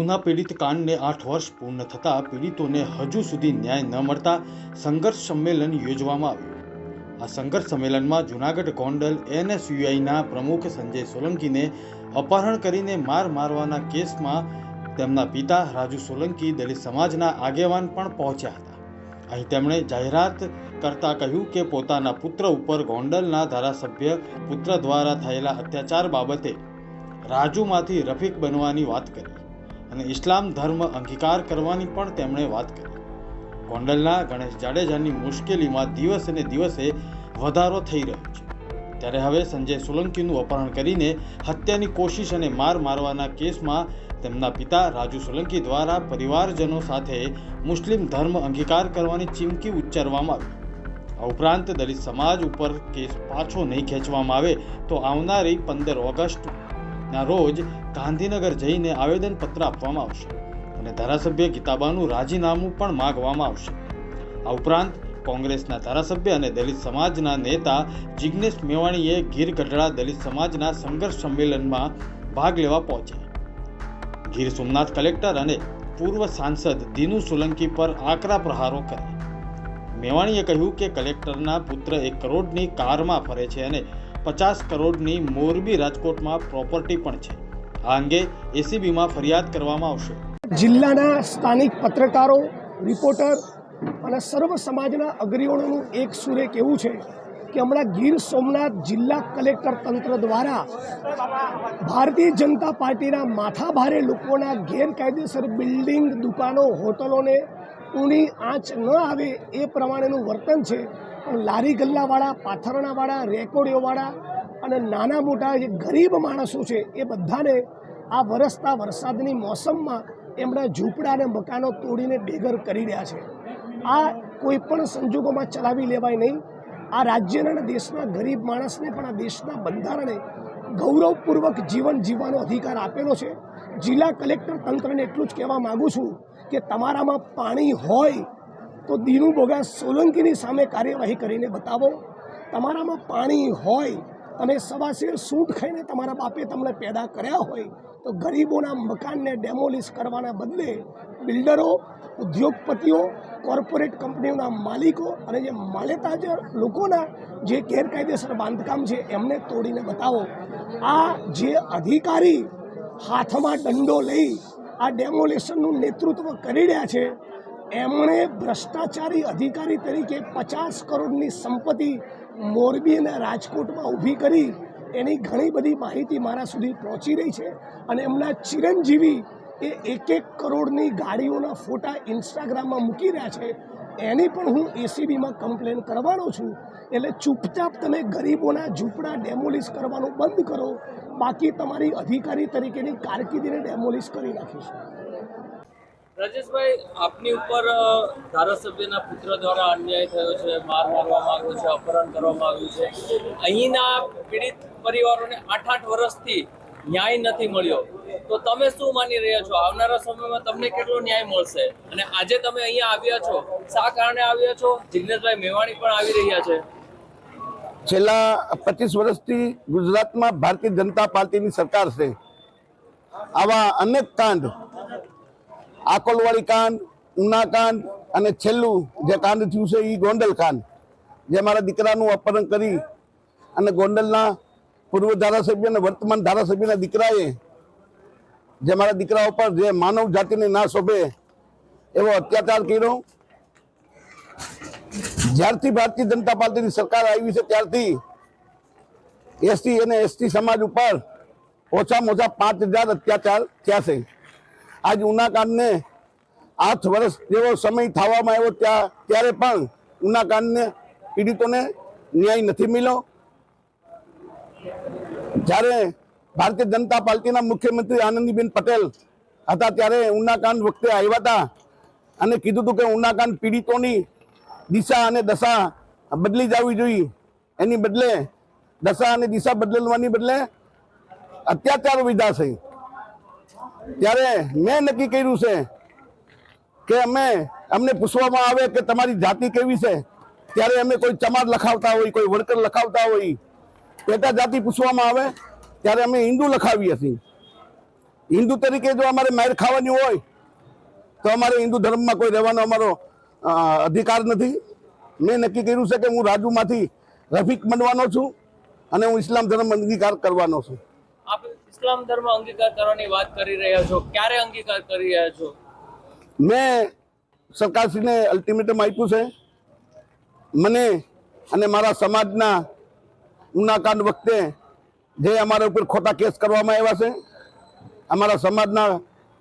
ઉના પીડિત કાંડને આઠ વર્ષ પૂર્ણ થતાં પીડિતોને હજુ સુધી ન્યાય ન મળતા સંઘર્ષ સંમેલન યોજવામાં આવ્યું. આ સંઘર્ષ સંમેલનમાં જૂનાગઢ ગોંડલ એનએસયુઆઈના પ્રમુખ સંજય સોલંકીને અપહરણ કરીને માર મારવાના કેસમાં તેમના પિતા રાજુ સોલંકી દલિત સમાજના આગેવાન પણ પહોંચ્યા હતા. અહીં તેમણે જાહેરાત કરતા કહ્યું કે પોતાના પુત્ર ઉપર ગોંડલના ધારાસભ્ય પુત્ર દ્વારા થયેલા અત્યાચાર બાબતે રાજુમાંથી રફીક બનવાની વાત કરી. અને ઇસ્લામ ધર્મ અંગીકાર કરવાની પણ તેમણે વાત કરી. ગોંડલના ગણેશ જાડેજાની મુશ્કેલીમાં દિવસે ને દિવસે વધારો થઈ રહ્યો છે. ત્યારે હવે સંજય સોલંકીનું અપહરણ કરીને હત્યાની કોશિશ અને માર મારવાના કેસમાં તેમના પિતા રાજુ સોલંકી દ્વારા પરિવારજનો સાથે મુસ્લિમ ધર્મ અંગીકાર કરવાની ચીમકી ઉચ્ચારવામાં આવી. આ ઉપરાંત દલિત સમાજ ઉપર કેસ પાછો નહીં ખેંચવામાં આવે તો આવનારી પંદર ઓગસ્ટના રોજ ગાંધીનગર જઈને આવેદનપત્ર આપવામાં આવશે અને ધારાસભ્ય ગીતાબાનું રાજીનામું પણ માગવામાં આવશે. આ ઉપરાંત કોંગ્રેસના ધારાસભ્ય અને દલિત સમાજના નેતા જિગ્નેશ મેવાણીએ ગીર ગઢડા દલિત સમાજના સંઘર્ષ સંમેલનમાં ભાગ લેવા પહોંચ્યા. ગીર સોમનાથ કલેક્ટર અને પૂર્વ સાંસદ દિનુ સોલંકી પર આકરા પ્રહારો કર્યા. મેવાણીએ કહ્યું કે કલેક્ટરના પુત્ર એક કરોડની કારમાં ફરે છે અને પચાસ કરોડની મોરબી રાજકોટમાં પ્રોપર્ટી પણ છે. આ અંગે એસીબીમાં ફરિયાદ કરવામાં આવશે. જિલ્લાના સ્થાનિક પત્રકારો, રિપોર્ટર અને સર્વ સમાજના અગ્રણીઓનું એક સુરેખ એવું છે કે હમણાં ગીર સોમનાથ જિલ્લા કલેક્ટર તંત્ર દ્વારા ભારતીય જનતા પાર્ટીના માથાભારે લોકોના ગેરકાયદેસર બિલ્ડિંગ, દુકાનો, હોટલોને ઊની આંચ ન આવે એ પ્રમાણેનું વર્તન છે. પણ લારી ગલ્લાવાળા, પાથરણાવાળા રેકોડીઓવાળા અને નાના મોટા જે ગરીબ માણસો છે, એ બધાને આ વરસતા વરસાદની મોસમમાં એમના ઝૂંપડા અને મકાનો તોડીને બેઘર કરી રહ્યા છે. આ કોઈ પણ સંજોગોમાં ચલાવી લેવાય નહીં. આ રાજ્યના અને દેશના ગરીબ માણસને પણ આ દેશના બંધારણે ગૌરવપૂર્વક જીવન જીવવાનો અધિકાર આપેલો છે. જિલ્લા કલેક્ટર તંત્રને એટલું જ કહેવા માગું છું કે તમારામાં પાણી હોય તો દીનુ બોગા સોલંકીની સામે કાર્યવાહી કરીને બતાવો. તમારામાં પાણી હોય, તમે સવાસેર સૂટ ખાઈને તમારા બાપે તમને પેદા કર્યા હોય, તો ગરીબોના મકાનને ડેમોલિશ કરવાના બદલે બિલ્ડરો, ઉદ્યોગપતિઓ, કોર્પોરેટ કંપનીઓના માલિકો અને જે માલેતા જે લોકોના જે ગેરકાયદેસર બાંધકામ છે એમને તોડીને બતાવો. આ જે અધિકારી હાથમાં દંડો લઈ આ ડેમોલેશનનું નેતૃત્વ કરી રહ્યા છે એમણે ભ્રષ્ટાચારી અધિકારી તરીકે પચાસ કરોડની સંપત્તિ મોરબી અને રાજકોટમાં ઊભી કરી એની ઘણી બધી માહિતી મારા સુધી પહોંચી રહી છે. અને એમના ચિરંજીવી એ એક એક કરોડની ગાડીઓના ફોટા ઇન્સ્ટાગ્રામમાં મૂકી રહ્યા છે. એની પણ હું એસીબીમાં કમ્પ્લેન કરવાનો છું. એટલે ચૂપચાપ તમે ગરીબોના ઝૂંપડા ડેમોલિશ કરવાનું બંધ કરો. બાકી તમારી અધિકારી તરીકેની કારકિર્દીને ડેમોલિશ કરી નાખીશું. રાજેશભાઈ, આપની ઉપર ધારાસભ્યના પુત્ર દ્વારા અન્યાય થયો છે, માર મારવામાં આવ્યો છે, અપહરણ કરવામાં આવ્યું છે. અહીંના પીડિત પરિવારોને આઠ આઠ વર્ષથી ન્યાય નથી મળ્યો. તો તમે શું માની રહ્યા છો? આવનારા સમયમાં તમને કેટલો ન્યાય મળશે? અને આજે તમે અહીંયા આવ્યા છો, શા કારણે આવ્યા છો? જિગ્નેશભાઈ મેવાણી પણ આવી રહ્યા છે. છેલ્લા પચીસ વર્ષથી ગુજરાતમાં ભારતીય જનતા પાર્ટીની સરકાર છે. આવા અનેક કાંડ આકોલવાડી કાંડ ઉના કાંડ અને છેલ્લું જે કાંડ થયું છે એ ગોંડલ કાંડ, જે મારા દીકરાનું અપહરણ કરી અને ગોંડલના પૂર્વ ધારાસભ્ય અને વર્તમાન ધારાસભ્યના દીકરાએ, જે મારા દીકરા ઉપર જે માનવ જાતિને ના શોભે એવો અત્યાચાર કર્યો. જ્યારથી ભારતીય જનતા પાર્ટીની સરકાર આવી છે ત્યારથી એસટી અને એસટી સમાજ ઉપર ઓછામાં ઓછા પાંચ હજાર અત્યાચાર થયા છે. આજ ઉનાકાંડને આઠ વર્ષ જેવો સમય થવામાં આવ્યો ત્યાં, ત્યારે પણ ઉનાકાંડને પીડિતોને ન્યાય નથી મળ્યો. જ્યારે ભારતીય જનતા પાર્ટીના મુખ્યમંત્રી આનંદીબેન પટેલ હતા ત્યારે ઉનાકાંડ વખતે આવ્યા હતા અને કીધું હતું કે ઉનાકાંડ પીડિતોની દિશા અને દશા બદલી જવી જોઈએ. એની બદલે દશા અને દિશા બદલવાની બદલે અત્યાચાર વિધા છે ત્યારે મેં નક્કી કર્યું છે કે અમે અમને પૂછવામાં આવે કે તમારી જાતિ કેવી છે, ત્યારે અમે કોઈ ચમાર લખાવતા હોય, કોઈ વર્કર લખાવતા હોય, પેટા જાતિ પૂછવામાં આવે, ત્યારે અમે હિન્દુ લખાવીએ છીએ. હિન્દુ તરીકે જો અમારે માર ખાવાની હોય, તો અમારે હિન્દુ ધર્મમાં કોઈ રહેવાનો અમારો અધિકાર નથી. મેં નક્કી કર્યું છે કે હું રાજુમાંથી રફીક બનવાનો છું અને હું ઇસ્લામ ધર્મ અંગીકાર કરવાનો છું. ઇસ્લામ ધર્મ અંગીકાર કરવાની વાત કરી રહ્યા છો? ક્યારે અંગીકાર કરી રહ્યા છો? મેં સરકારશ્રીને અલ્ટિમેટમ આપ્યું છે. મને અને મારા સમાજના ઉનાકાંડ વખતે જે અમારા ઉપર ખોટા કેસ કરવામાં આવ્યા છે, અમારા સમાજના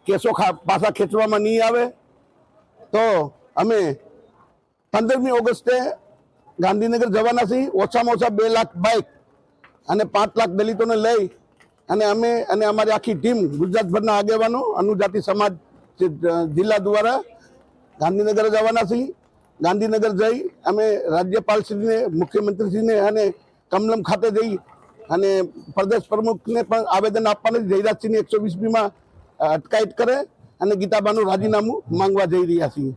કેસો પાછા ખેંચવામાં નહીં આવે, તો અમે પંદરમી ઓગસ્ટે ગાંધીનગર જવાના છીએ. ઓછામાં ઓછા બે લાખ બાઇક અને પાંચ લાખ દલિતોને લઈ અને અમે અને અમારી આખી ટીમ ગુજરાતભરના આગેવાનો, અનુજાતિ સમાજ જિલ્લા દ્વારા ગાંધીનગર જવાના છીએ ગાંધીનગર જઈ અમે રાજ્યપાલશ્રીને, મુખ્યમંત્રીશ્રીને અને કમલમ ખાતે જઈ અને પ્રદેશ પ્રમુખને પણ આવેદન આપવાની. જયરાજસિંહની એકસો વીસમીમાં અટકાયત કરે અને ગીતાબાનું રાજીનામું માંગવા જઈ રહ્યા છીએ